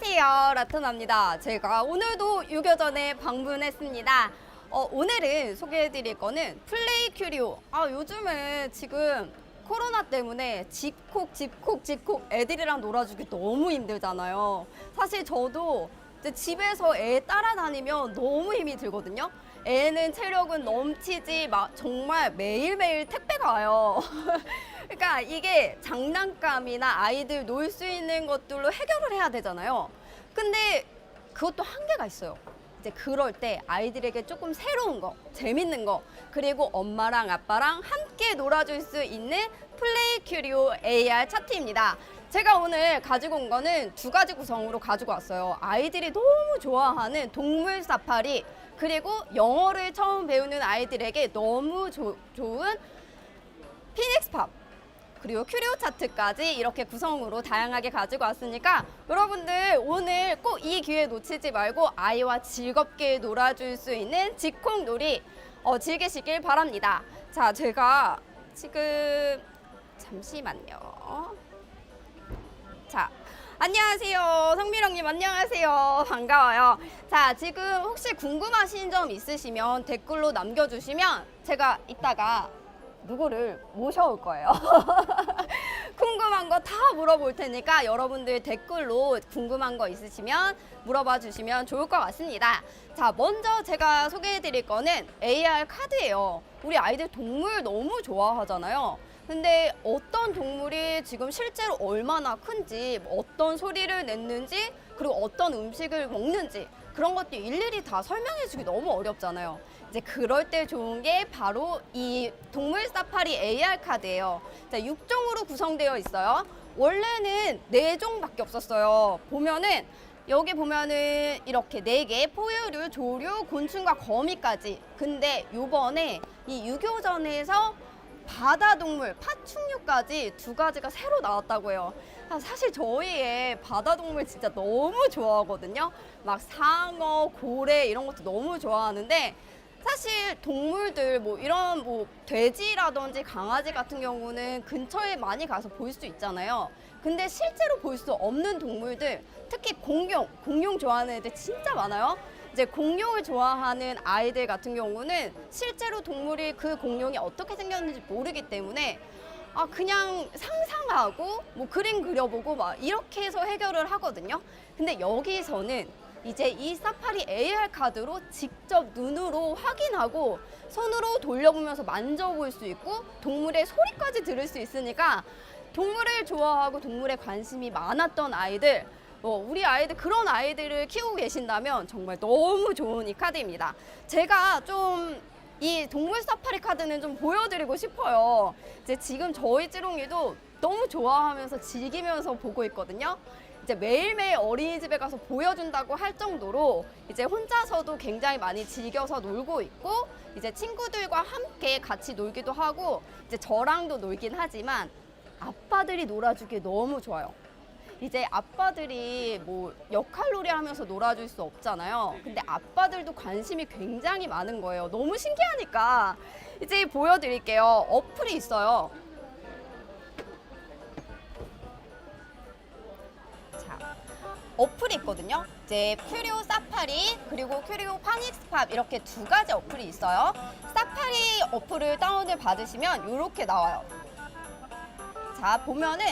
안녕하세요. 라트나입니다. 제가 오늘도 유교전에 방문했습니다. 어, 오늘은 소개해드릴 거는 플레이 큐리오. 아, 요즘에 지금 코로나 때문에 집콕, 집콕, 집콕 애들이랑 놀아주기 너무 힘들잖아요. 사실 저도 집에서 애 따라다니면 너무 힘이 들거든요. 애는 체력은 넘치지 막 정말 매일매일 택배가 와요. 그러니까 이게 장난감이나 아이들 놀 수 있는 것들로 해결을 해야 되잖아요. 근데 그것도 한계가 있어요. 이제 그럴 때 아이들에게 조금 새로운 거, 재밌는 거, 그리고 엄마랑 아빠랑 함께 놀아줄 수 있는 플레이 큐리오 AR 차트입니다. 제가 오늘 가지고 온 거는 두 가지 구성으로 가지고 왔어요. 아이들이 너무 좋아하는 동물 사파리, 그리고 영어를 처음 배우는 아이들에게 너무 조- 좋은 피닉스 팝 그리고 큐리오 차트까지 이렇게 구성으로 다양하게 가지고 왔으니까 여러분들 오늘 꼭 이 기회 놓치지 말고 아이와 즐겁게 놀아줄 수 있는 직콕 놀이 어, 즐기시길 바랍니다. 자, 제가 지금 잠시만요. 자, 안녕하세요. 성미령님 안녕하세요. 반가워요. 자, 지금 혹시 궁금하신 점 있으시면 댓글로 남겨주시면 제가 이따가 누구를 모셔올 거예요. 궁금한 거 다 물어볼 테니까 여러분들 댓글로 궁금한 거 있으시면 물어봐 주시면 좋을 것 같습니다. 자, 먼저 제가 소개해 드릴 거는 AR 카드예요. 우리 아이들 동물 너무 좋아하잖아요. 근데 어떤 동물이 지금 실제로 얼마나 큰지, 어떤 소리를 냈는지, 그리고 어떤 음식을 먹는지 그런 것도 일일이 다 설명해 주기 너무 어렵잖아요. 이제 그럴 때 좋은 게 바로 이 동물 사파리 AR 카드예요. 자, 6종으로 구성되어 있어요. 원래는 4종밖에 없었어요. 보면은 여기 보면은 이렇게 네개 포유류, 조류, 곤충과 거미까지. 근데 요번에 이 유교전에서 바다 동물, 파충류까지 두 가지가 새로 나왔다고 해요. 아, 사실 저희의 바다 동물 진짜 너무 좋아하거든요. 막 상어, 고래 이런 것도 너무 좋아하는데 사실 동물들 뭐 이런 뭐 돼지라든지 강아지 같은 경우는 근처에 많이 가서 볼 수 있잖아요. 근데 실제로 볼 수 없는 동물들, 특히 공룡, 공룡 좋아하는 애들 진짜 많아요. 이제 공룡을 좋아하는 아이들 같은 경우는 실제로 동물이 그 공룡이 어떻게 생겼는지 모르기 때문에 아 그냥 상상하고 뭐 그림 그려보고 막 이렇게 해서 해결을 하거든요. 근데 여기서는 이제 이 사파리 AR 카드로 직접 눈으로 확인하고 손으로 돌려보면서 만져볼 수 있고 동물의 소리까지 들을 수 있으니까 동물을 좋아하고 동물에 관심이 많았던 아이들 뭐 우리 아이들 그런 아이들을 키우고 계신다면 정말 너무 좋은 이 카드입니다. 제가 좀 이 동물 사파리 카드는 좀 보여드리고 싶어요. 이제 지금 저희 찌롱이도 너무 좋아하면서 즐기면서 보고 있거든요. 이제 매일매일 어린이집에 가서 보여준다고 할 정도로 이제 혼자서도 굉장히 많이 즐겨서 놀고 있고 이제 친구들과 함께 같이 놀기도 하고 이제 저랑도 놀긴 하지만 아빠들이 놀아주기 너무 좋아요. 이제 아빠들이 뭐 역할놀이 하면서 놀아줄 수 없잖아요. 근데 아빠들도 관심이 굉장히 많은 거예요. 너무 신기하니까 이제 보여드릴게요. 어플이 있어요. 어플이 있거든요. 이제 큐리오 사파리 그리고 큐리오 파닉스팝 이렇게 두 가지 어플이 있어요. 사파리 어플을 다운을 받으시면 이렇게 나와요. 자 보면은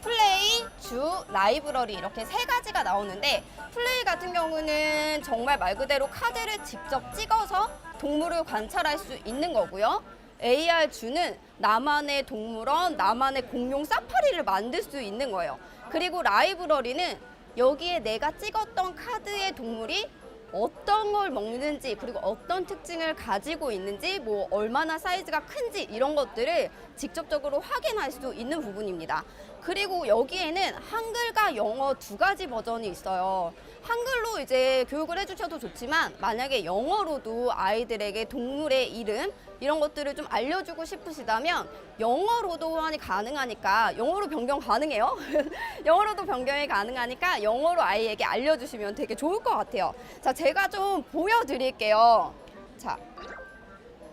플레이, 주, 라이브러리 이렇게 세 가지가 나오는데 플레이 같은 경우는 정말 말 그대로 카드를 직접 찍어서 동물을 관찰할 수 있는 거고요. AR 주는 나만의 동물원, 나만의 공룡 사파리를 만들 수 있는 거예요. 그리고 라이브러리는 여기에 내가 찍었던 카드의 동물이 어떤 걸 먹는지 그리고 어떤 특징을 가지고 있는지 뭐 얼마나 사이즈가 큰지 이런 것들을 직접적으로 확인할 수 있는 부분입니다. 그리고 여기에는 한글과 영어 두 가지 버전이 있어요. 한글로 이제 교육을 해주셔도 좋지만 만약에 영어로도 아이들에게 동물의 이름 이런 것들을 좀 알려주고 싶으시다면 영어로도 하니 가능하니까 영어로 변경 가능해요. 영어로도 변경이 가능하니까 영어로 아이에게 알려주시면 되게 좋을 것 같아요. 자, 제가 좀 보여드릴게요. 자,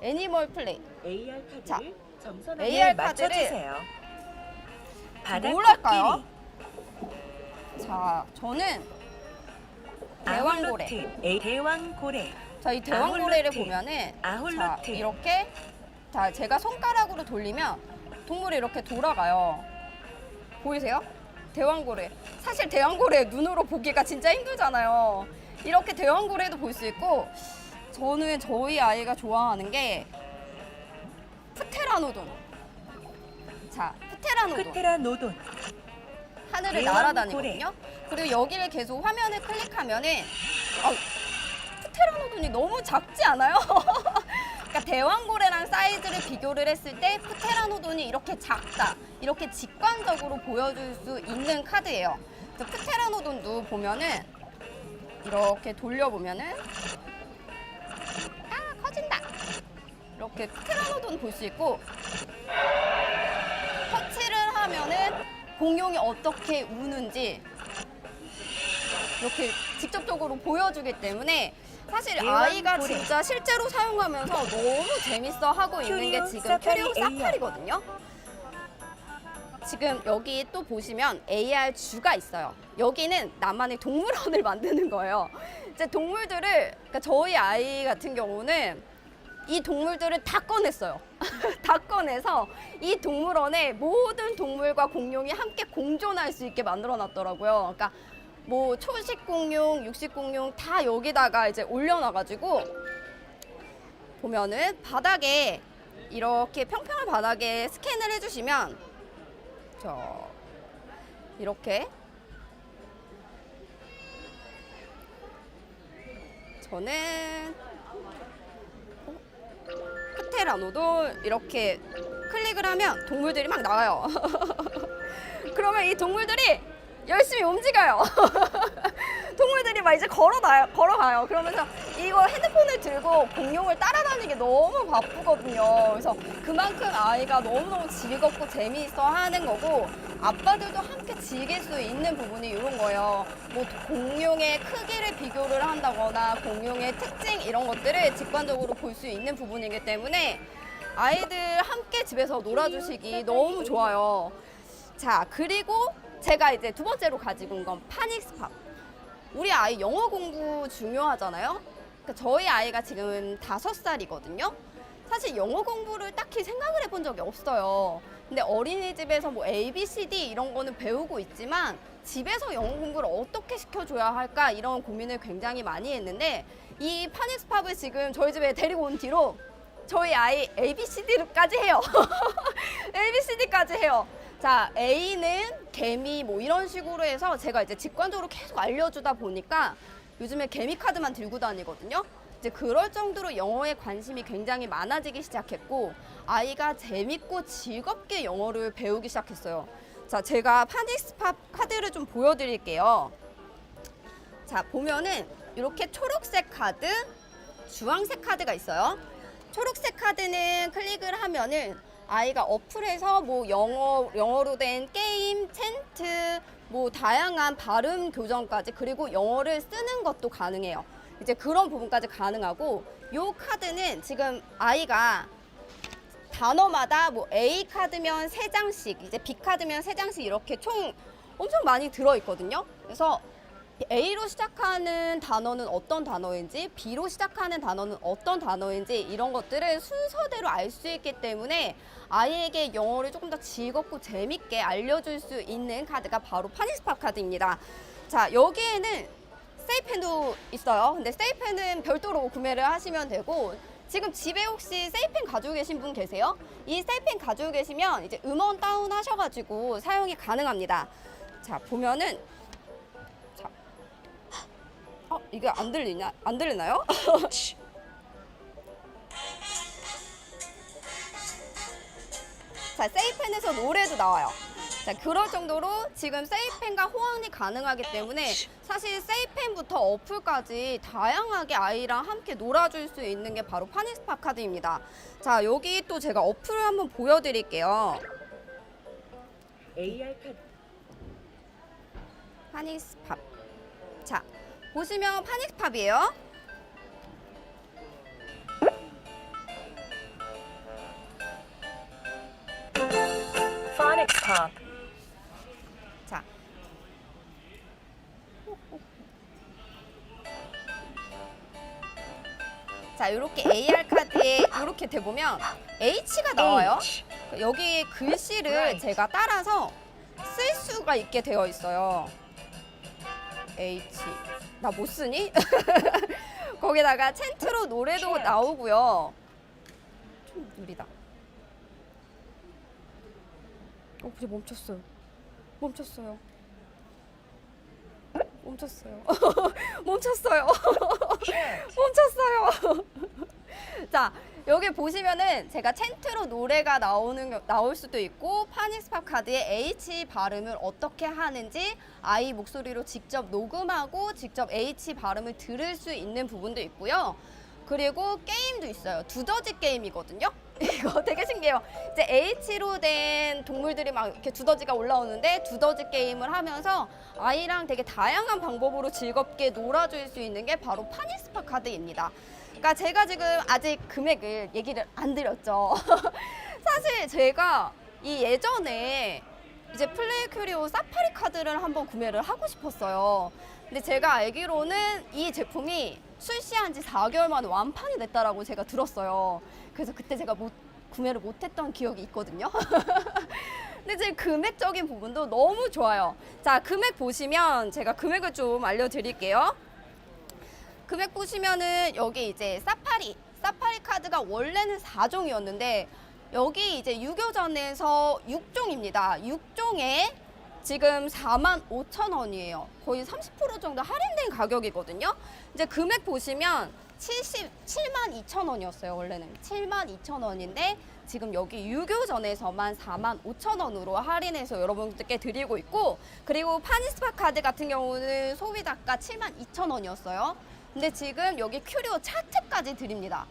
애니멀 플레이. AR 자, 점선에 AR 맞춰주세요. 바닥 뭘 할까요? 자, 저는 대왕고래. 대왕고래 자, 이 대왕고래를. 보면은 자, 이렇게 자, 제가 손가락으로 돌리면 동물이 이렇게 돌아가요. 보이세요? 대왕고래. 사실 대왕고래 눈으로 보기가 진짜 힘들잖아요. 이렇게 대왕고래도 볼 수 있고 저는 저희 아이가 좋아하는 게 프테라노돈. 자, 프테라노돈. 프테라 노돈 하늘을 대왕 날아다니거든요. 그리고 여기를 계속 화면을 클릭하면은 아, 프테라노돈이 너무 작지 않아요? 그러니까 대왕고래랑 사이즈를 비교를 했을 때 프테라노돈이 이렇게 작다, 이렇게 직관적으로 보여줄 수 있는 카드예요. 그래서 프테라노돈도 보면은 이렇게 돌려보면은 이렇게 프테라노돈 볼 수 있고 터치를 하면은 공룡이 어떻게 우는지 이렇게 직접적으로 보여주기 때문에 사실 아이가. 진짜 실제로 사용하면서 너무 재밌어 하고 있는 게 지금 큐리오. 사파리거든요. 지금 여기 또 보시면 AR 주가 있어요. 여기는 나만의 동물원을 만드는 거예요. 이제 동물들을 그러니까 저희 아이 같은 경우는 이 동물들을 다 꺼냈어요. 다 꺼내서 이 동물원에 모든 동물과 공룡이 함께 공존할 수 있게 만들어 놨더라고요. 그러니까 뭐 초식 공룡, 육식 공룡 다 여기다가 이제 올려놔 가지고 보면은 바닥에 이렇게 평평한 바닥에 스캔을 해주시면 저 이렇게 저는 테라노도 이렇게 클릭을 하면 동물들이 막 나와요. 그러면 이 동물들이 열심히 움직여요. 동물들이 막 이제 걸어나요, 걸어가요. 그러면서 이거 핸드폰을 들고 공룡을 따라다니기 너무 바쁘거든요. 그래서 그만큼 아이가 너무너무 즐겁고 재미있어 하는 거고 아빠들도 함께 즐길 수 있는 부분이 이런 거예요. 뭐 공룡의 크기를 비교를 한다거나 공룡의 특징 이런 것들을 직관적으로 볼 수 있는 부분이기 때문에 아이들 함께 집에서 놀아주시기 너무 좋아요. 자, 그리고 제가 이제 두 번째로 가지고 온 건 파닉스팝. 우리 아이 영어 공부 중요하잖아요. 그러니까 저희 아이가 지금 다섯 살이거든요. 사실 영어 공부를 딱히 생각을 해본 적이 없어요. 근데 어린이집에서 뭐 A, B, C, D 이런 거는 배우고 있지만 집에서 영어 공부를 어떻게 시켜줘야 할까 이런 고민을 굉장히 많이 했는데 이 파닉스팝을 지금 저희 집에 데리고 온 뒤로 저희 아이 A, B, C, D까지 해요. A, B, C, D까지 해요. 자, A는 개미 뭐 이런 식으로 해서 제가 이제 직관적으로 계속 알려주다 보니까 요즘에 개미 카드만 들고 다니거든요. 이제 그럴 정도로 영어에 관심이 굉장히 많아지기 시작했고 아이가 재밌고 즐겁게 영어를 배우기 시작했어요. 자, 제가 파닉스팝 카드를 좀 보여드릴게요. 자, 보면은 이렇게 초록색 카드, 주황색 카드가 있어요. 초록색 카드는 클릭을 하면은 아이가 어플에서 뭐 영어 영어로 된 게임, 챈트, 뭐 다양한 발음 교정까지 그리고 영어를 쓰는 것도 가능해요. 이제 그런 부분까지 가능하고 요 카드는 지금 아이가 단어마다 뭐 A 카드면 세 장씩, 이제 B 카드면 세 장씩 이렇게 총 엄청 많이 들어 있거든요. 그래서 A로 시작하는 단어는 어떤 단어인지, B로 시작하는 단어는 어떤 단어인지 이런 것들을 순서대로 알 수 있기 때문에 아이에게 영어를 조금 더 즐겁고 재밌게 알려줄 수 있는 카드가 바로 파니스팝 카드입니다. 자, 여기에는 세이펜도 있어요. 근데 세이펜은 별도로 구매를 하시면 되고 지금 집에 혹시 세이펜 가지고 계신 분 계세요? 이 세이펜 가지고 계시면 이제 음원 다운 하셔가지고 사용이 가능합니다. 자, 보면은 자, 어, 이게 안 들리냐? 안 들리나요? 자, 세이펜에서 노래도 나와요. 자, 그럴 정도로 지금 세이펜과 호환이 가능하기 때문에 사실 세이펜부터 어플까지 다양하게 아이랑 함께 놀아줄 수 있는 게 바로 파니스파 카드입니다. 자, 여기 또 제가 어플을 한번 보여드릴게요. AR 카드 파닉스팝. 자, 보시면 파닉스팝이에요. 파닉 팝 자. 자, 이렇게 AR 카드에 이렇게 대보면 H가 나와요. 여기 글씨를 제가 따라서 쓸 수가 있게 되어 있어요. H. 나 못 쓰니? 거기다가 챈트로 노래도 나오고요. 좀 느리다. 어, 이제 멈췄어요. 멈췄어요. 멈췄어요. 멈췄어요. 멈췄어요. 자, 여기 보시면은 제가 챈트로 노래가 나오는 겨- 나올 수도 있고 파닉스팝 카드의 H 발음을 어떻게 하는지 아이 목소리로 직접 녹음하고 직접 H 발음을 들을 수 있는 부분도 있고요. 그리고 게임도 있어요. 두더지 게임이거든요. 이거 되게 신기해요. 이제 H로 된 동물들이 막 이렇게 두더지가 올라오는데 두더지 게임을 하면서 아이랑 되게 다양한 방법으로 즐겁게 놀아줄 수 있는 게 바로 파닉스팝 카드입니다. 그러니까 제가 지금 아직 금액을 얘기를 안 드렸죠. 사실 제가 이 예전에 이제 플레이 큐리오 사파리 카드를 한번 구매를 하고 싶었어요. 근데 제가 알기로는 이 제품이 출시한 지 4개월 만에 완판이 됐다라고 제가 들었어요. 그래서 그때 제가 못, 구매를 못했던 기억이 있거든요. 근데 지금 금액적인 부분도 너무 좋아요. 자, 금액 보시면 제가 금액을 좀 알려드릴게요. 금액 보시면은 여기 이제 사파리 사파리 카드가 원래는 4종이었는데 여기 이제 유교전에서 6종입니다. 6종에 지금 4만 5천 원이에요. 거의 30% 정도 할인된 가격이거든요. 이제 금액 보시면 77만 2천 원이었어요. 원래는 7만 2천 원인데 지금 여기 유교전에서만 4만 5천 원으로 할인해서 여러분들께 드리고 있고 그리고 파니스파 카드 같은 경우는 소비자가 7만 2천 원이었어요. 근데 지금 여기 큐리오 차트까지 드립니다.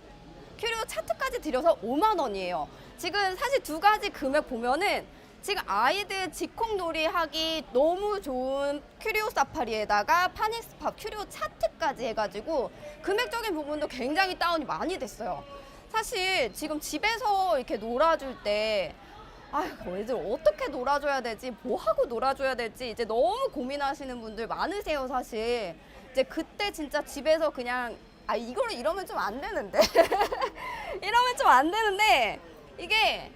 큐리오 차트까지 드려서 5만 원이에요. 지금 사실 두 가지 금액 보면은 지금 아이들 직콕놀이 하기 너무 좋은 큐리오 사파리에다가 파닉스팝 큐리오 차트까지 해가지고 금액적인 부분도 굉장히 다운이 많이 됐어요. 사실 지금 집에서 이렇게 놀아줄 때 아휴, 애들 어떻게 놀아줘야 되지? 뭐 하고 놀아줘야 될지 이제 너무 고민하시는 분들 많으세요, 사실. 이제 그때 진짜 집에서 그냥 아 이거를 이러면 좀 안 되는데 이러면 좀 안 되는데 이게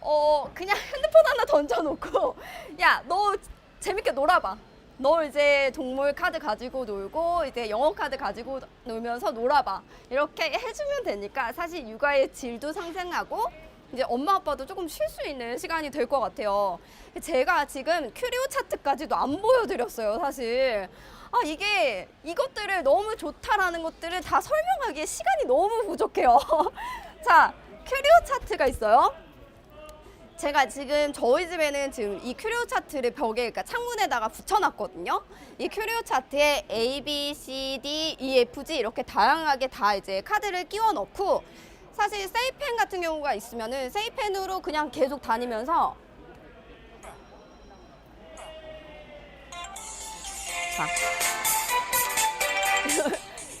어 그냥 핸드폰 하나 던져놓고 야 너 재밌게 놀아봐. 너 이제 동물 카드 가지고 놀고 이제 영어 카드 가지고 놀면서 놀아봐. 이렇게 해주면 되니까 사실 육아의 질도 상승하고 이제 엄마 아빠도 조금 쉴 수 있는 시간이 될 것 같아요. 제가 지금 큐리오 차트까지도 안 보여드렸어요, 사실. 아 이게 이것들을 너무 좋다라는 것들을 다 설명하기에 시간이 너무 부족해요. 자, 큐리오 차트가 있어요. 제가 지금 저희 집에는 지금 이 큐리오 차트를 벽에 그러니까 창문에다가 붙여놨거든요. 이 큐리오 차트에 A, B, C, D, E, F, G 이렇게 다양하게 다 이제 카드를 끼워 넣고 사실 세이펜 같은 경우가 있으면은 세이펜으로 그냥 계속 다니면서 자.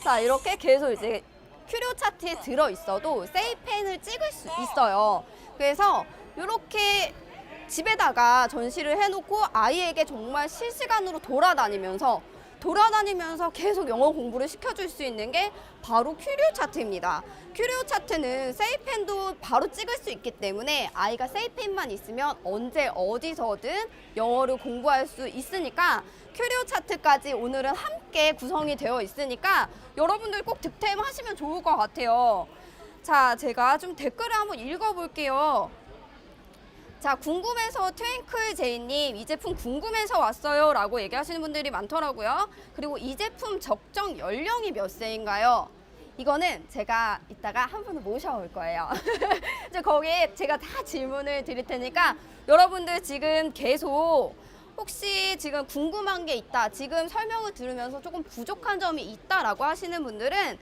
자, 이렇게 계속 이제 큐리오 차트에 들어 있어도 세이펜을 찍을 수 있어요. 그래서 이렇게 집에다가 전시를 해놓고 아이에게 정말 실시간으로 돌아다니면서 돌아다니면서 계속 영어 공부를 시켜줄 수 있는 게 바로 큐리오 차트입니다. 큐리오 차트는 세이펜도 바로 찍을 수 있기 때문에 아이가 세이펜만 있으면 언제 어디서든 영어를 공부할 수 있으니까 큐리오 차트까지 오늘은 함께 구성이 되어 있으니까 여러분들 꼭 득템하시면 좋을 것 같아요. 자, 제가 좀 댓글을 한번 읽어볼게요. 자, 궁금해서 트윙클 제이님, 이 제품 궁금해서 왔어요. 라고 얘기하시는 분들이 많더라고요. 그리고 이 제품 적정 연령이 몇 세인가요? 이거는 제가 이따가 한 분을 모셔올 거예요. 이제 거기에 제가 다 질문을 드릴 테니까 여러분들 지금 계속 혹시 지금 궁금한 게 있다, 지금 설명을 들으면서 조금 부족한 점이 있다라고 하시는 분들은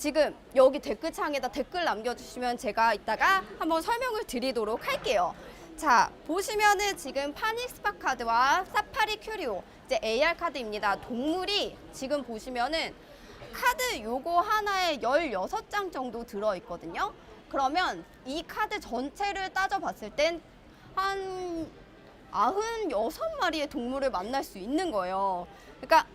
지금 여기 댓글창에다 댓글 남겨주시면 제가 이따가 한번 설명을 드리도록 할게요. 자, 보시면은 지금 파닉스파 카드와 사파리 큐리오, 이제 AR 카드입니다. 동물이 지금 보시면은 카드 요거 하나에 16장 정도 들어있거든요. 그러면 이 카드 전체를 따져봤을 땐 한 96마리의 동물을 만날 수 있는 거예요. 그러니까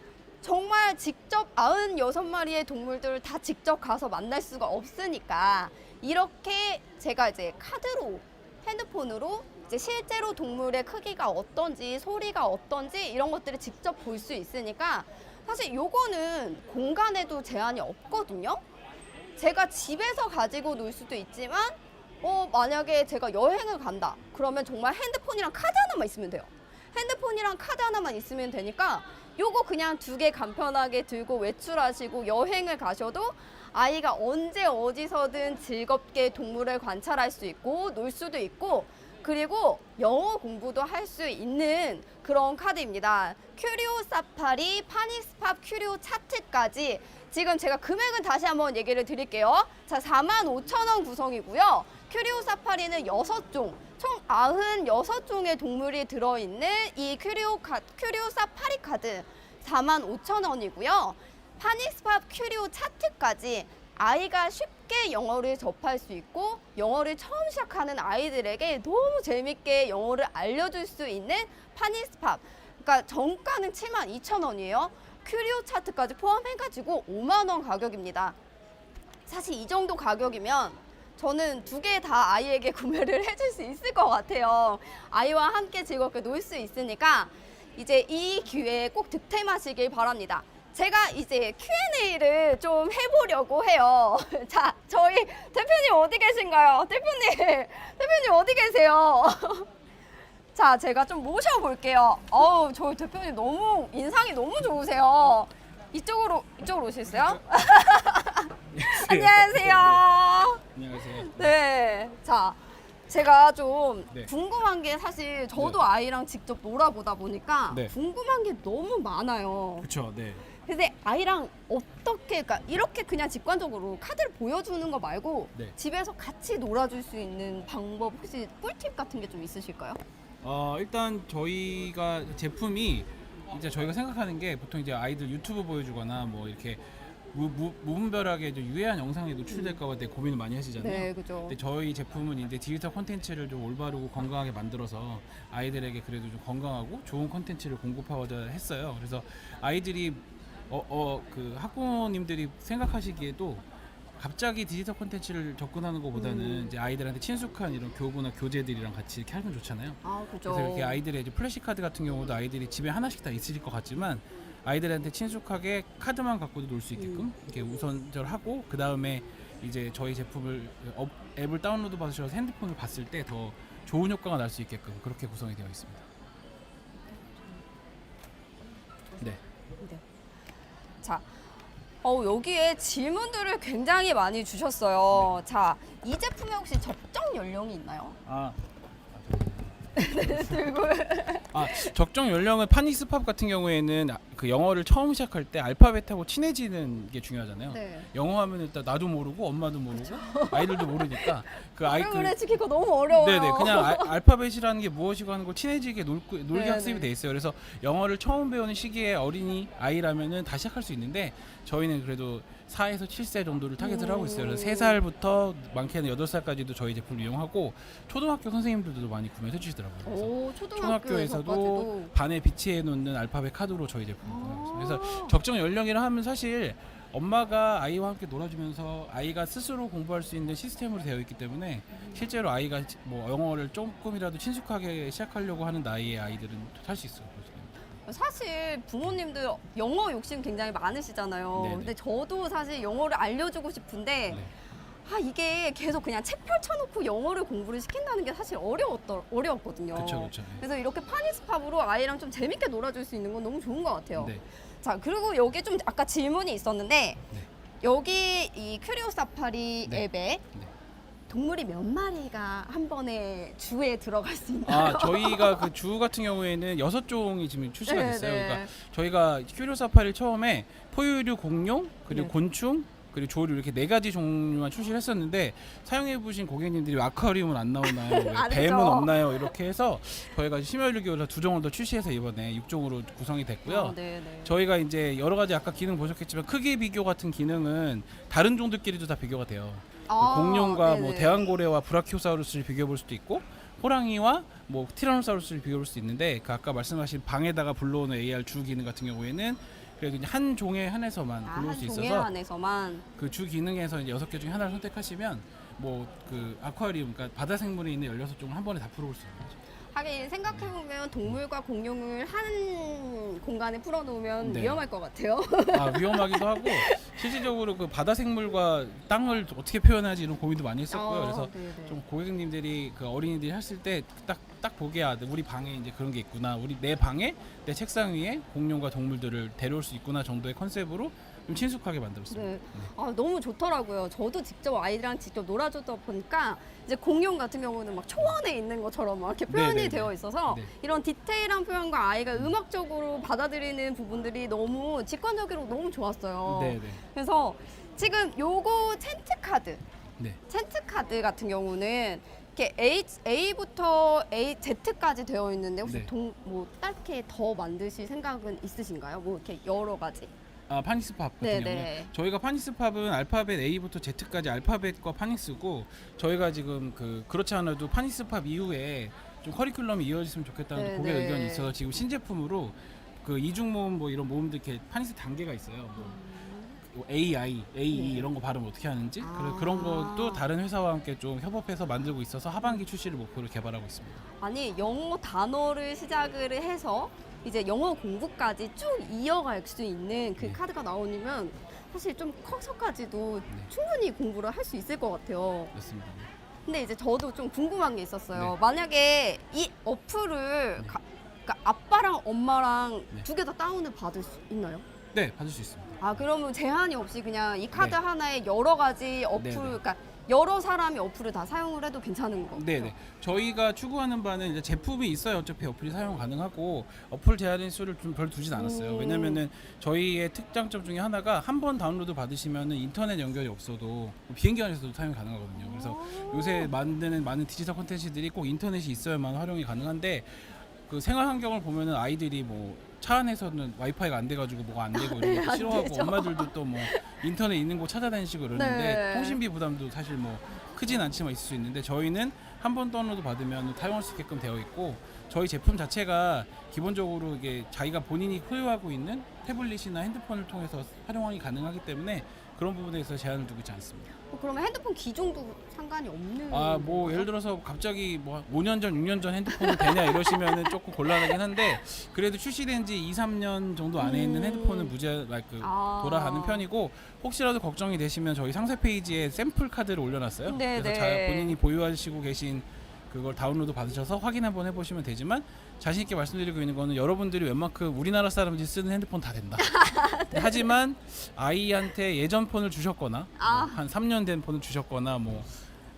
정말 직접 96마리의 동물들을 다 직접 가서 만날 수가 없으니까 이렇게 제가 이제 카드로 핸드폰으로 이제 실제로 동물의 크기가 어떤지 소리가 어떤지 이런 것들을 직접 볼 수 있으니까 사실 요거는 공간에도 제한이 없거든요. 제가 집에서 가지고 놀 수도 있지만 어 만약에 제가 여행을 간다 그러면 정말 핸드폰이랑 카드 하나만 있으면 돼요 핸드폰이랑 카드 하나만 있으면 되니까 요거 그냥 두 개 간편하게 들고 외출하시고 여행을 가셔도 아이가 언제 어디서든 즐겁게 동물을 관찰할 수 있고 놀 수도 있고 그리고 영어 공부도 할 수 있는 그런 카드입니다. 큐리오 사파리, 파닉스팝 큐리오 차트까지 지금 제가 금액은 다시 한번 얘기를 드릴게요. 자, 45,000원 구성이고요. 큐리오 사파리는 6종, 총 96종의 동물이 들어있는 이 큐리오, 카, 큐리오 사 파리 카드 45,000원이고요. 파닉스팝 큐리오 차트까지 아이가 쉽게 영어를 접할 수 있고 영어를 처음 시작하는 아이들에게 너무 재밌게 영어를 알려줄 수 있는 파닉스팝 그러니까 정가는 72,000원이에요. 큐리오 차트까지 포함해가지고 5만 원 가격입니다. 사실 이 정도 가격이면 저는 두 개 다 아이에게 구매를 해줄 수 있을 것 같아요. 아이와 함께 즐겁게 놀 수 있으니까 이제 이 기회에 꼭 득템하시길 바랍니다. 제가 이제 Q&A를 좀 해보려고 해요. 자, 저희 대표님 어디 계신가요? 대표님, 대표님 어디 계세요? 자, 제가 좀 모셔볼게요. 어우, 저희 대표님 너무 인상이 너무 좋으세요. 이쪽으로 이쪽으로 오실까요? 안녕하세요. 안녕하세요. 네. 자, 제가 좀 네. 궁금한 게 사실 저도 아이랑 직접 놀아보다 보니까 네. 궁금한 게 너무 많아요. 그렇죠. 네. 근데 아이랑 어떻게, 그러니까 이렇게 그냥 직관적으로 카드를 보여주는 거 말고 네. 집에서 같이 놀아줄 수 있는 방법 혹시 꿀팁 같은 게 좀 있으실까요? 어, 일단 저희가 제품이 이제 저희가 생각하는 게 보통 이제 아이들 유튜브 보여주거나 뭐 이렇게 무, 무, 무분별하게 이제 유해한 영상에 노출될까 봐 되게 고민을 많이 하시잖아요. 네, 그죠. 근데 저희 제품은 이제 디지털 콘텐츠를 좀 올바르고 건강하게 만들어서 아이들에게 그래도 좀 건강하고 좋은 콘텐츠를 공급하고자 했어요. 그래서 아이들이 어, 어, 그 학부모님들이 생각하시기에도 갑자기 디지털 콘텐츠를 접근하는 것보다는 음. 이제 아이들한테 친숙한 이런 교구나 교재들이랑 같이 이렇게 하면 좋잖아요. 아, 그죠. 그래서 이렇게 아이들의 이제 플래시 카드 같은 경우도 아이들이 집에 하나씩 다 있을 것 같지만 아이들한테 친숙하게 카드만 갖고도 놀 수 있게끔 음. 이렇게 우선절하고 그 다음에 이제 저희 제품을 업, 앱을 다운로드 받으셔서 핸드폰을 봤을 때 더 좋은 효과가 날 수 있게끔 그렇게 구성이 되어 있습니다. 네. 네. 자, 어, 여기에 질문들을 굉장히 많이 주셨어요. 자, 이 제품에 혹시 적정 연령이 있나요? 아, 들고. 아 적정 연령은 파닉스팝 같은 경우에는 아- 그 영어를 처음 시작할 때 알파벳하고 친해지는 게 중요하잖아요. 네. 영어 하면 일단 나도 모르고 엄마도 모르고 아이들도 모르니까 그 아이 그 지키고 너무 어려워요. 네네 그냥 알, 알파벳이라는 게 무엇이고 하는 걸 친해지게 놀, 놀게 네네. 학습이 돼 있어요. 그래서 영어를 처음 배우는 시기에 어린이 아이라면은 다 시작할 수 있는데 저희는 그래도 4에서 7세 정도를 타겟을 하고 있어요. 그래서 음. 3살부터 많게는 8살까지도 저희 제품을 이용하고 초등학교 선생님들도 많이 구매해 주시더라고요. 그래서 오, 초등학교에서도 초등학교에서도 반에 비치해 놓는 알파벳 카드로 저희 제품을 구매하고 있어요. 그래서 적정 연령이라 하면 사실 엄마가 아이와 함께 놀아주면서 아이가 스스로 공부할 수 있는 시스템으로 되어 있기 때문에 실제로 아이가 뭐 영어를 조금이라도 친숙하게 시작하려고 하는 나이의 아이들은 할 수 있어요. 사실 부모님들 영어 욕심 굉장히 많으시잖아요. 네네. 근데 저도 사실 영어를 알려주고 싶은데 네. 아 이게 계속 그냥 책 펼쳐놓고 영어를 공부를 시킨다는 게 사실 어려웠더, 어려웠거든요. 그렇죠, 그렇죠. 그래서 이렇게 파니스팝으로 아이랑 좀 재밌게 놀아줄 수 있는 건 너무 좋은 것 같아요. 네. 자 그리고 여기 좀 아까 질문이 있었는데 네. 여기 이 큐리오 사파리 네. 앱에 동물이 몇 마리가 한 번에 주에 들어갈 수 있나요? 아 저희가 그 주 같은 경우에는 여섯 종이 지금 출시가 네, 됐어요. 네. 그러니까 저희가 큐리오 사파리를 처음에 포유류, 공룡 그리고 네. 곤충 그리고 조류 이렇게 네 가지 종류만 출시를 했었는데 사용해 보신 고객님들이 아쿠아리움은 안 나오나요? 왜안 뱀은. 없나요? 이렇게 해서 저희가 심혈류기로 두 종을 더 출시해서 이번에 6종으로 구성이 됐고요. 어, 네, 네. 저희가 이제 여러 가지 아까 기능 보셨겠지만 크기 비교 같은 기능은 다른 종들끼리도 다 비교가 돼요. 아, 공룡과 뭐 네네. 대왕고래와 브라키오사우루스를 비교해 볼 수도 있고 호랑이와 뭐 티라노사우루스를 비교해 볼수 있는데 그 아까 말씀하신 방에다가 불러오는 AR 주 기능 같은 경우에는 그래도 이제 한 종에 한해서만 아, 고를 한 수 종에 있어서 한해서만 그 주 기능에서 이제 여섯 개 중에 하나를 선택하시면 뭐 그 아쿠아리움 그러니까 바다 생물에 있는 16종을 한 번에 다 풀어볼 수 있는 거죠. 하긴 생각해보면 동물과 공룡을 한 공간에 풀어놓으면 네. 위험할 것 같아요. 아, 위험하기도 하고 실질적으로 그 바다 생물과 땅을 어떻게 표현하지 이런 고민도 많이 했었고요. 어, 그래서 네네. 좀 고객님들이 그 어린이들이 했을 때 딱 딱 보게 아 우리 방에 이제 그런 게 있구나 우리 내 방에 내 책상 위에 공룡과 동물들을 데려올 수 있구나 정도의 컨셉으로 좀 친숙하게 만들었습니다. 네. 아, 너무 좋더라고요. 저도 직접 아이들이랑 직접 놀아주다 보니까 이제 공룡 같은 경우는 막 초원에 있는 것처럼 막 이렇게 표현이 네네네. 되어 있어서 네. 이런 디테일한 표현과 아이가 음악적으로 받아들이는 부분들이 너무 직관적으로 너무 좋았어요. 네, 네, 그래서 지금 요거 텐트 카드, 네. 텐트 카드 같은 경우는 이렇게 H, A부터 A, Z까지 되어 있는데 혹시 네. 동, 뭐 딱히 더 만드실 생각은 있으신가요? 뭐 이렇게 여러 가지. 아 파닉스팝 같은 네, 경우에 네. 저희가 파닉스팝은 알파벳 A부터 Z까지 알파벳과 파닉스고 저희가 지금 그 그렇지 않아도 파닉스팝 이후에 좀 커리큘럼이 이어졌으면 좋겠다는 네, 고객 네. 의견이 있어서 지금 신제품으로 그 이중 모음 뭐 이런 모음들 이렇게 파닉스 단계가 있어요. 뭐 AI, AE 네. 이런 거 발음 어떻게 하는지 아. 그래- 그런 것도 다른 회사와 함께 좀 협업해서 만들고 있어서 하반기 출시를 목표로 개발하고 있습니다. 아니 영어 단어를 시작을 해서 이제 영어 공부까지 쭉 이어갈 수 있는 그 네. 카드가 나오면 사실 좀 커서까지도 네. 충분히 공부를 할 수 있을 것 같아요. 그렇습니다. 근데 이제 저도 좀 궁금한 게 있었어요. 네. 만약에 이 어플을 네. 가- 그러니까 아빠랑 엄마랑 네. 두개 다 다운을 받을 수 있나요? 네, 받을 수 있습니다. 아 그러면 제한이 없이 그냥 이 카드 네. 하나에 여러 가지 어플, 네, 네. 그러니까 여러 사람이 어플을 다 사용을 해도 괜찮은 거죠? 네네. 저희가 추구하는 바는 이제 제품이 있어야 어차피 어플이 사용 가능하고 어플 제한의 수를 좀 별 두진 않았어요. 음. 왜냐면은 저희의 특장점 중에 하나가 한 번 다운로드 받으시면은 인터넷 연결이 없어도 비행기 안에서도 사용 가능하거든요. 그래서 요새 만드는 많은 디지털 콘텐츠들이 꼭 인터넷이 있어야만 활용이 가능한데 그 생활 환경을 보면은 아이들이 뭐 차 안에서는 와이파이가 안 돼가지고 뭐가 안 되고 이런 네, 것도 안 싫어하고 되죠. 엄마들도 또 뭐 인터넷 있는 곳 찾아다니시고 그러는데 네. 통신비 부담도 사실 뭐 크진 않지만 있을 수 있는데 저희는 한 번 다운로드 받으면 사용할 수 있게끔 되어 있고 저희 제품 자체가 기본적으로 이게 자기가 본인이 소유하고 있는 태블릿이나 핸드폰을 통해서 활용이 가능하기 때문에 그런 부분에서 제한을 두고 있지 않습니다. 어, 그러면 핸드폰 기종도 상관이 없는 아 뭐? 예를 들어서 갑자기 뭐 5년 전, 6년 전 핸드폰이 되냐 이러시면은 조금 곤란하긴 한데 그래도 출시된 지 2, 3년 정도 안에 있는 음. 핸드폰은 무제 그 아. 돌아가는 편이고 혹시라도 걱정이 되시면 저희 상세 페이지에 샘플 카드를 올려놨어요. 네, 그래서 네. 자, 본인이 보유하시고 계신 그걸 다운로드 받으셔서 확인 한번 해보시면 되지만 자신 있게 말씀드리고 있는 거는 여러분들이 웬만큼 우리나라 사람들이 쓰는 핸드폰 다 된다. 하지만 아이한테 예전 폰을 주셨거나 아. 뭐 한 3년 된 폰을 주셨거나 뭐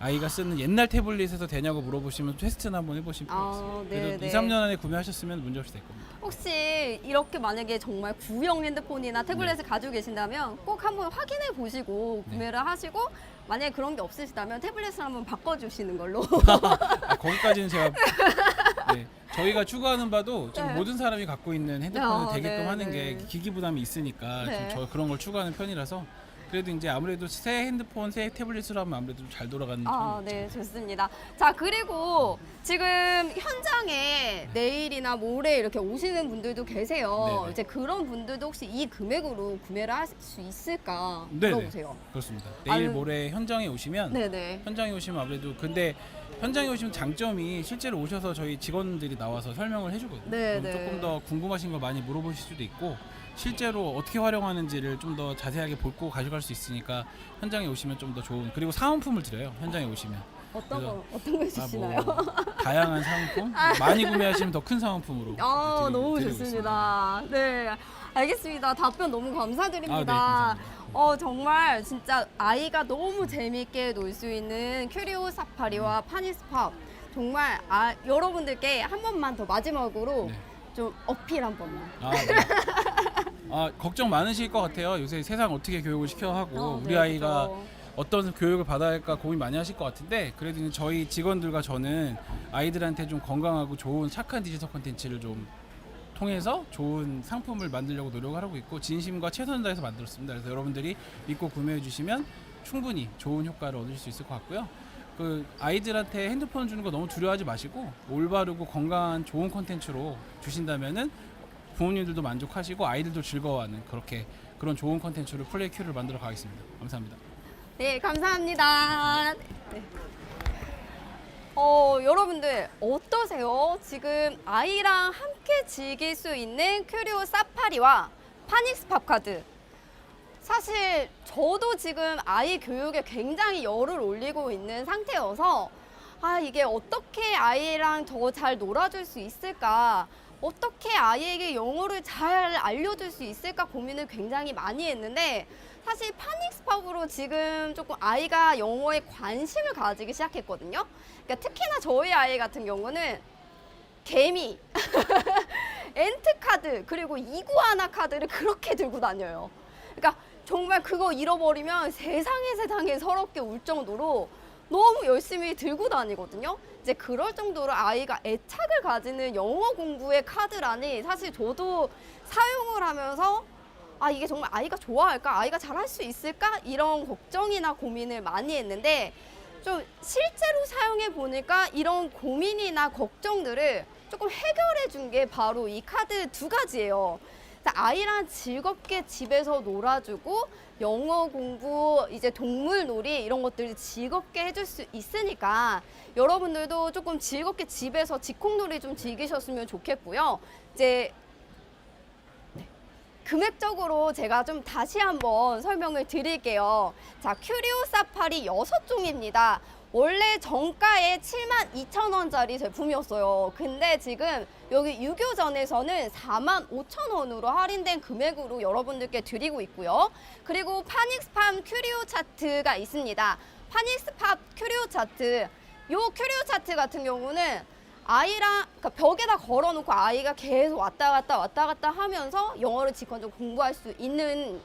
아이가 쓰는 옛날 태블릿에서 되냐고 물어보시면 테스트는 한번 해보시면 아, 되겠어요. 네, 그래도 네. 2, 3년 안에 구매하셨으면 문제 없이 될 겁니다. 혹시 이렇게 만약에 정말 구형 핸드폰이나 태블릿을 네. 가지고 계신다면 꼭 한번 확인해 보시고 네. 구매를 하시고 만약에 그런 게 없으시다면 태블릿을 한번 바꿔주시는 걸로 아, 거기까지는 제가 네, 저희가 추구하는 바도 지금 네. 모든 사람이 갖고 있는 핸드폰을 아, 되게끔 네, 하는 네. 게 기기 부담이 있으니까 네. 좀 저 그런 걸 추구하는 편이라서 그래도 이제 아무래도 새 핸드폰, 새 태블릿으로 하면 아무래도 좀 잘 돌아가는 아. 네, 좋습니다. 자, 그리고 지금 현장에 내일이나 모레 이렇게 오시는 분들도 계세요. 네네. 이제 그런 분들도 혹시 이 금액으로 구매를 하실 수 있을까 네네. 물어보세요. 그렇습니다. 내일 아유. 모레 현장에 오시면 네네. 현장에 오시면 아무래도 근데 현장에 오시면 장점이 실제로 오셔서 저희 직원들이 나와서 설명을 해주거든요. 네, 그럼 네. 조금 더 궁금하신 걸 많이 물어보실 수도 있고 실제로 어떻게 활용하는지를 좀 더 자세하게 보고 가져갈 수 있으니까 현장에 오시면 좀 더 좋은 그리고 사은품을 드려요. 현장에 오시면 어떤 거, 어떤 거 아, 주시나요? 뭐 다양한 사은품 많이 구매하시면 더큰 사은품으로 아, 드리- 너무 좋습니다. 네, 알겠습니다. 답변 너무 감사드립니다. 아, 네. 어, 정말 진짜 아이가 너무 재미있게 놀 수 있는 큐리오 사파리와 파니스팝. 정말 아, 여러분들께 한 번만 더 마지막으로 네. 좀 어필 한 번만. 아, 네. 아 걱정 많으실 것 같아요. 요새 세상 어떻게 교육을 시켜 하고 어, 우리 네, 아이가 그죠. 어떤 교육을 받아야 할까 고민 많이 하실 것 같은데 그래도 이제 저희 직원들과 저는 아이들한테 좀 건강하고 좋은 착한 디지털 콘텐츠를 좀 통해서 좋은 상품을 만들려고 노력을 하고 있고 진심과 최선을 다해서 만들었습니다. 그래서 여러분들이 믿고 구매해 주시면 충분히 좋은 효과를 얻을 수 있을 것 같고요. 그 아이들한테 핸드폰 주는 거 너무 두려워하지 마시고 올바르고 건강한 좋은 콘텐츠로 주신다면은 부모님들도 만족하시고 아이들도 즐거워하는 그렇게 그런 좋은 컨텐츠로 플레이 큐를 만들어 가겠습니다. 감사합니다. 네, 감사합니다. 네. 어, 여러분들 어떠세요? 지금 아이랑 함께 즐길 수 있는 큐리오 사파리와 파닉스 팝카드. 사실 저도 지금 아이 교육에 굉장히 열을 올리고 있는 상태여서 아, 이게 어떻게 아이랑 더 잘 놀아줄 수 있을까? 어떻게 아이에게 영어를 잘 알려줄 수 있을까 고민을 굉장히 많이 했는데 사실 파닉 스팝으로 지금 조금 아이가 영어에 관심을 가지기 시작했거든요. 그러니까 특히나 저희 아이 같은 경우는 개미, 엔트 카드, 그리고 이구아나 카드를 그렇게 들고 다녀요. 그러니까 정말 그거 잃어버리면 세상에 세상에 서럽게 울 정도로 너무 열심히 들고 다니거든요. 이제 그럴 정도로 아이가 애착을 가지는 영어 공부의 카드라니 사실 저도 사용을 하면서 아 이게 정말 아이가 좋아할까 아이가 잘할 수 있을까 이런 걱정이나 고민을 많이 했는데 좀 실제로 사용해 보니까 이런 고민이나 걱정들을 조금 해결해 준 게 바로 이 카드 두 가지예요. 아이랑 즐겁게 집에서 놀아주고 영어 공부, 이제 동물 놀이 이런 것들을 즐겁게 해줄 수 있으니까 여러분들도 조금 즐겁게 집에서 직콕놀이 좀 즐기셨으면 좋겠고요. 이제 금액적으로 제가 좀 다시 한번 설명을 드릴게요. 자, 큐리오 사파리 여섯 종입니다. 원래 정가에 7만 2천 원짜리 제품이었어요. 근데 지금 여기 유교전에서는 4만 5천 원으로 할인된 금액으로 여러분들께 드리고 있고요. 그리고 파닉스팜 큐리오 차트가 있습니다. 파닉스팝 큐리오 차트. 요 큐리오 차트 같은 경우는 아이랑 그러니까 벽에다 걸어놓고 아이가 계속 왔다 갔다 왔다 갔다 하면서 영어를 직관적으로 공부할 수 있는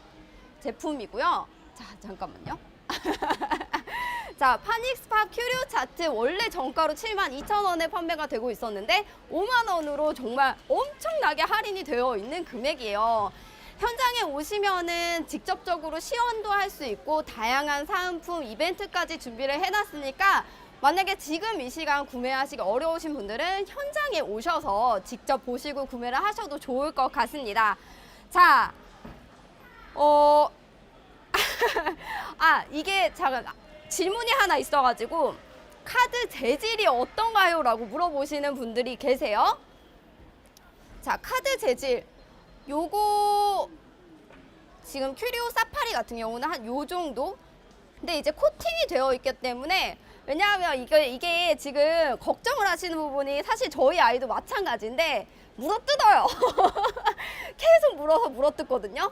제품이고요. 자 잠깐만요. 자 파닉스팝 큐리오 차트 원래 정가로 7만 2천 원에 판매가 되고 있었는데 5만 원으로 정말 엄청나게 할인이 되어 있는 금액이에요. 현장에 오시면은 직접적으로 시연도 할 수 있고 다양한 사은품 이벤트까지 준비를 해놨으니까 만약에 지금 이 시간 구매하시기 어려우신 분들은 현장에 오셔서 직접 보시고 구매를 하셔도 좋을 것 같습니다. 자, 어, 아 이게 잠깐 질문이 하나 있어가지고 카드 재질이 어떤가요? 라고 물어보시는 분들이 계세요. 자, 카드 재질. 요거 지금 큐리오 사파리 같은 경우는 한 요 정도? 근데 이제 코팅이 되어 있기 때문에 왜냐하면 이게, 이게 지금 걱정을 하시는 부분이 사실 저희 아이도 마찬가지인데 물어뜯어요. 계속 물어서 물어뜯거든요.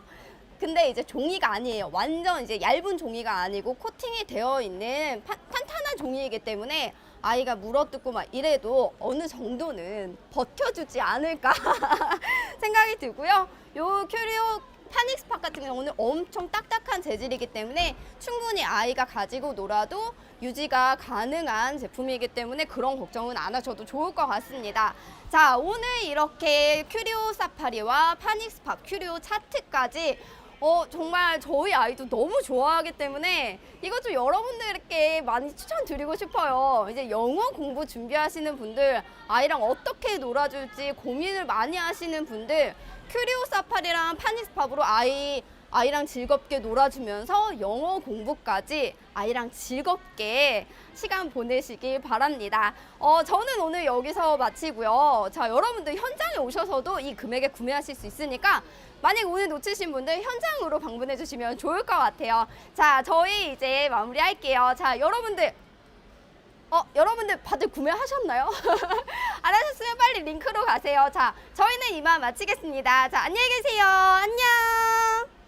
근데 이제 종이가 아니에요. 완전 이제 얇은 종이가 아니고 코팅이 되어 있는 파- 탄탄한 종이이기 때문에 아이가 물어뜯고 막 이래도 어느 정도는 버텨주지 않을까 생각이 들고요. 요 큐리오 파닉스팟 같은 경우는 엄청 딱딱한 재질이기 때문에 충분히 아이가 가지고 놀아도 유지가 가능한 제품이기 때문에 그런 걱정은 안 하셔도 좋을 것 같습니다. 자, 오늘 이렇게 큐리오 사파리와 파닉스팟 큐리오 차트까지 어, 정말 저희 아이도 너무 좋아하기 때문에 이것 좀 여러분들께 많이 추천드리고 싶어요. 이제 영어 공부 준비하시는 분들, 아이랑 어떻게 놀아줄지 고민을 많이 하시는 분들, 큐리오 사파리랑 파닉스팝으로 아이 아이랑 즐겁게 놀아주면서 영어 공부까지 아이랑 즐겁게 시간 보내시길 바랍니다. 어, 저는 오늘 여기서 마치고요. 자, 여러분들 현장에 오셔서도 이 금액에 구매하실 수 있으니까 만약 오늘 놓치신 분들 현장으로 방문해 주시면 좋을 것 같아요. 자, 저희 이제 마무리할게요. 자, 여러분들 어, 여러분들 다들 구매하셨나요? 안 하셨으면 빨리 링크로 가세요. 자, 저희는 이만 마치겠습니다. 자, 안녕히 계세요. 안녕.